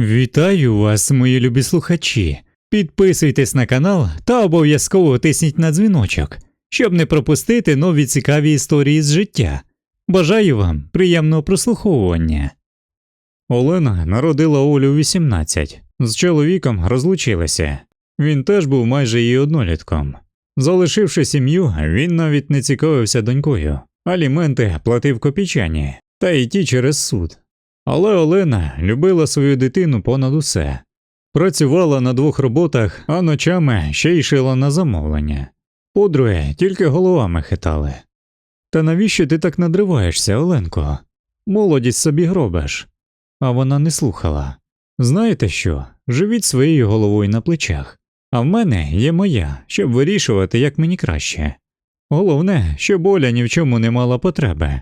Вітаю вас, мої любі слухачі. Підписуйтесь на канал та обов'язково тисніть на дзвіночок, щоб не пропустити нові цікаві історії з життя. Бажаю вам приємного прослуховування. Олена народила Олю 18. З чоловіком розлучилася. Він теж був майже її однолітком. Залишивши сім'ю, він навіть не цікавився донькою, аліменти платив копійчані, та й ті через суд. Але Олена любила свою дитину понад усе. Працювала на двох роботах, а ночами ще й шила на замовлення. Подруги тільки головами хитали. Та навіщо ти так надриваєшся, Оленко? Молодість собі гробиш. А вона не слухала. Знаєте що? Живіть своєю головою на плечах, а в мене є моя, щоб вирішувати, як мені краще. Головне, щоб Оля ні в чому не мала потреби.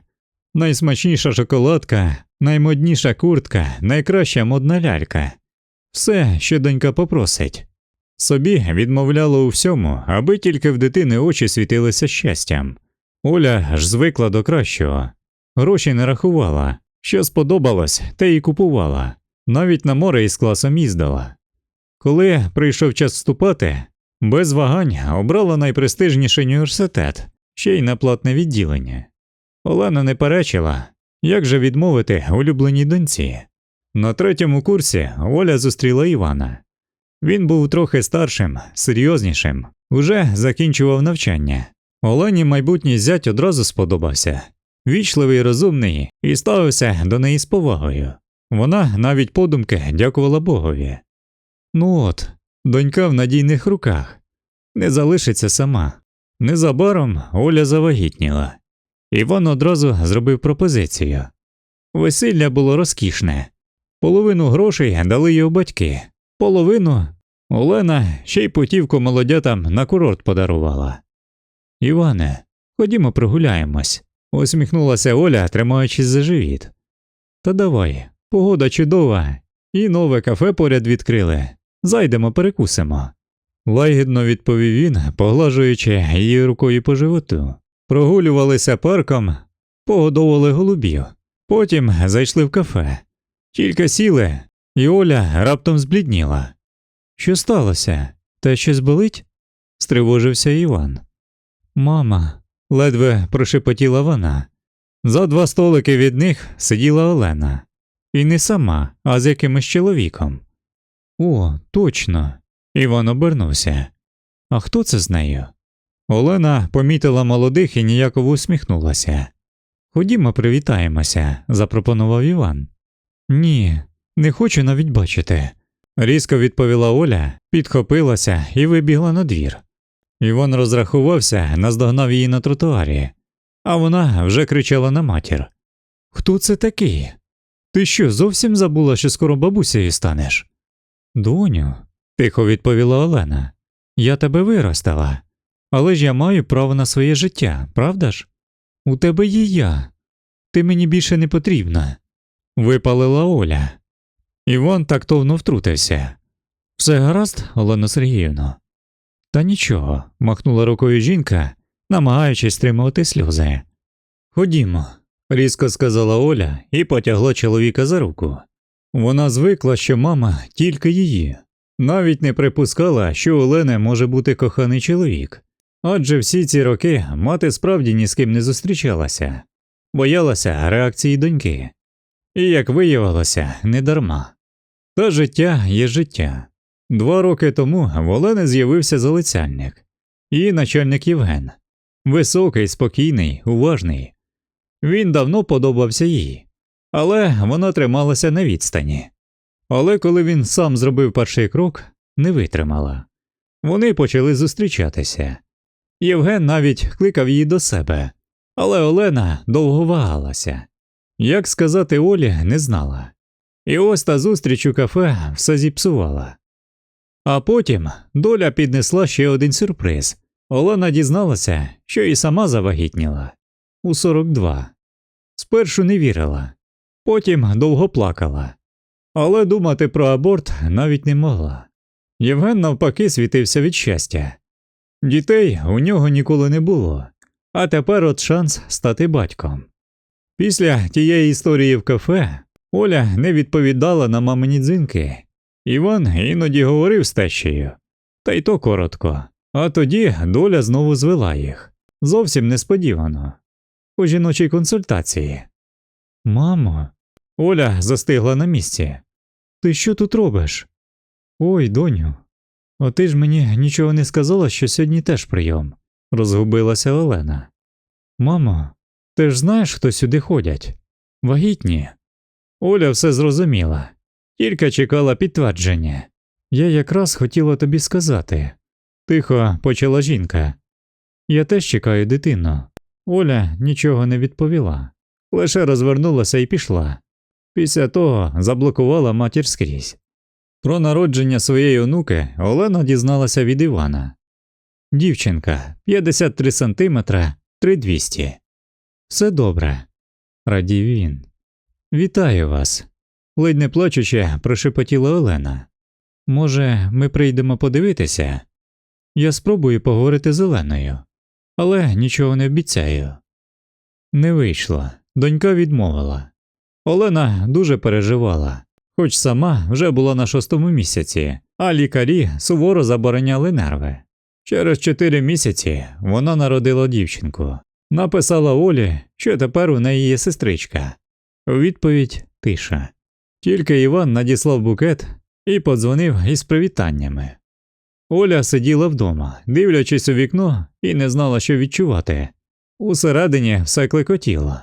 Найсмачніша шоколадка, наймодніша куртка, найкраща модна лялька. Все, що донька попросить. Собі відмовляла у всьому, аби тільки в дитини очі світилися щастям. Оля аж звикла до кращого. Гроші не рахувала, що сподобалось, те й купувала, навіть на море із класом їздила. Коли прийшов час вступати, без вагань обрала найпрестижніший університет, ще й на платне відділення. Олена не перечила, як же відмовити улюбленій доньці. На третьому курсі Оля зустріла Івана. Він був трохи старшим, серйознішим, уже закінчував навчання. Олені майбутній зять одразу сподобався вічливий, розумний і ставився до неї з повагою. Вона навіть подумки дякувала Богові. Ну от, донька в надійних руках, не залишиться сама. Незабаром Оля завагітніла. Іван одразу зробив пропозицію. Весілля було розкішне. Половину грошей дали його батьки, половину Олена ще й путівку молодятам на курорт подарувала. Іване, ходімо прогуляємось, усміхнулася Оля, тримаючись за живіт. Та давай, погода чудова, і нове кафе поряд відкрили. Зайдемо перекусимо. Лагідно відповів він, поглажуючи її рукою по животу. Прогулювалися парком, погодовували голубів, потім зайшли в кафе. Тільки сіли, і Оля раптом зблідніла. Що сталося? Те щось болить? стривожився Іван. Мама, ледве прошепотіла вона. За два столики від них сиділа Олена. І не сама, а з якимось чоловіком. О, точно. Іван обернувся. А хто це з нею? Олена помітила молодих і ніяково усміхнулася. Ходімо, привітаємося, запропонував Іван. Ні, не хочу навіть бачити, різко відповіла Оля, підхопилася і вибігла на двір. Іван розрахувався, наздогнав її на тротуарі, а вона вже кричала на матір Хто це такий? Ти що, зовсім забула, що скоро бабусею станеш? Доню, тихо відповіла Олена, я тебе виростала, але ж я маю право на своє життя, правда ж? У тебе є я, ти мені більше не потрібна, випалила Оля. Іван тактовно втрутився. Все гаразд, Олена Сергіївна? Та нічого, махнула рукою жінка, намагаючись стримувати сльози. Ходімо, різко сказала Оля і потягла чоловіка за руку. Вона звикла, що мама тільки її, навіть не припускала, що у Олени може бути коханий чоловік. Адже всі ці роки мати справді ні з ким не зустрічалася, боялася реакції доньки. І, як виявилося, не дарма. Та життя є життя. Два роки тому в Олени з'явився залицяльник, її начальник Євген високий, спокійний, уважний. Він давно подобався їй, але вона трималася на відстані. Але коли він сам зробив перший крок, не витримала. Вони почали зустрічатися. Євген навіть кликав її до себе, але Олена довго вагалася. Як сказати Олі, не знала. І ось та зустріч у кафе все зіпсувала. А потім доля піднесла ще один сюрприз. Олена дізналася, що і сама завагітніла у 42. Спершу не вірила, потім довго плакала, але думати про аборт навіть не могла. Євген навпаки світився від щастя. Дітей у нього ніколи не було, а тепер от шанс стати батьком. Після тієї історії в кафе Оля не відповідала на мамині дзвінки. Іван іноді говорив з тещею, та й то коротко. А тоді доля знову звела їх. Зовсім несподівано. У жіночій консультації. Мамо. Оля застигла на місці. Ти що тут робиш? Ой, доню. А ти ж мені нічого не сказала, що сьогодні теж прийом, розгубилася Олена. Мамо, ти ж знаєш, хто сюди ходять? Вагітні. Оля все зрозуміла, тільки чекала підтвердження. Я якраз хотіла тобі сказати. Тихо почала жінка. Я теж чекаю дитину. Оля нічого не відповіла, лише розвернулася і пішла. Після того заблокувала матір скрізь. Про народження своєї онуки Олена дізналася від Івана. Дівчинка 53 сантиметра 3200. Все добре, радів він. Вітаю вас. ледь не плачучи, прошепотіла Олена. Може, ми прийдемо подивитися? Я спробую поговорити з Оленою, але нічого не обіцяю. Не вийшло, донька відмовила. Олена дуже переживала, хоч сама вже була на шостому місяці, а лікарі суворо забороняли нерви. Через чотири місяці вона народила дівчинку, написала Олі, що тепер у неї є сестричка. Відповідь тиша. Тільки Іван надіслав букет і подзвонив із привітаннями. Оля сиділа вдома, дивлячись у вікно, і не знала, що відчувати. Усередині все клекотіло.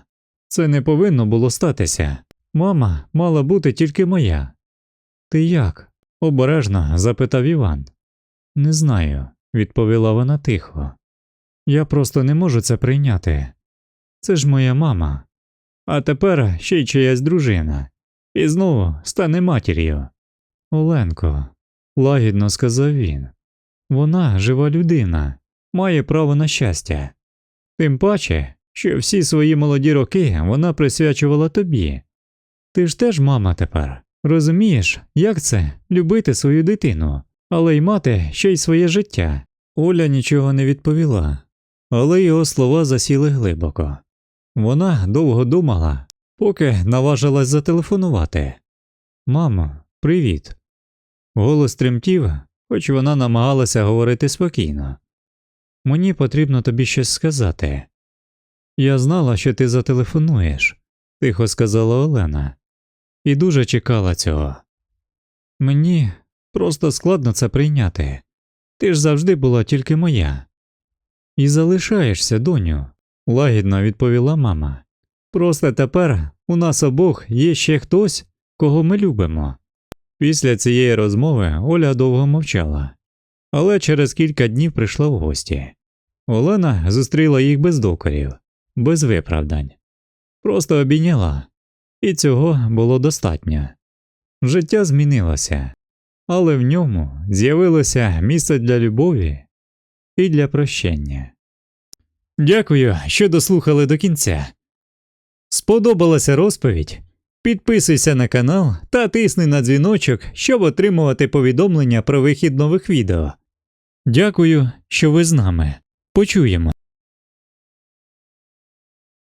Це не повинно було статися. Мама мала бути тільки моя. Ти як? обережно запитав Іван. Не знаю, відповіла вона тихо. Я просто не можу це прийняти. Це ж моя мама. А тепер ще й чиясь дружина. І знову стане матір'ю. Оленко, лагідно сказав він. Вона жива людина, має право на щастя. Тим паче, що всі свої молоді роки вона присвячувала тобі. Ти ж теж мама тепер, розумієш, як це любити свою дитину, але й мати ще й своє життя. Оля нічого не відповіла, але його слова засіли глибоко. Вона довго думала, поки наважилась зателефонувати. Мамо, привіт. Голос тремтів, хоч вона намагалася говорити спокійно. Мені потрібно тобі щось сказати. Я знала, що ти зателефонуєш, тихо сказала Олена, і дуже чекала цього. Мені просто складно це прийняти. Ти ж завжди була тільки моя. І залишаєшся, доню, лагідно відповіла мама. Просто тепер у нас обох є ще хтось, кого ми любимо. Після цієї розмови Оля довго мовчала, але через кілька днів прийшла в гості. Олена зустріла їх без докорів, без виправдань, просто обійняла, і цього було достатньо. Життя змінилося, але в ньому з'явилося місце для любові і для прощення. Дякую, що дослухали до кінця. Сподобалася розповідь? Підписуйся на канал та тисни на дзвіночок, щоб отримувати повідомлення про вихід нових відео. Дякую, що ви з нами. Почуємо.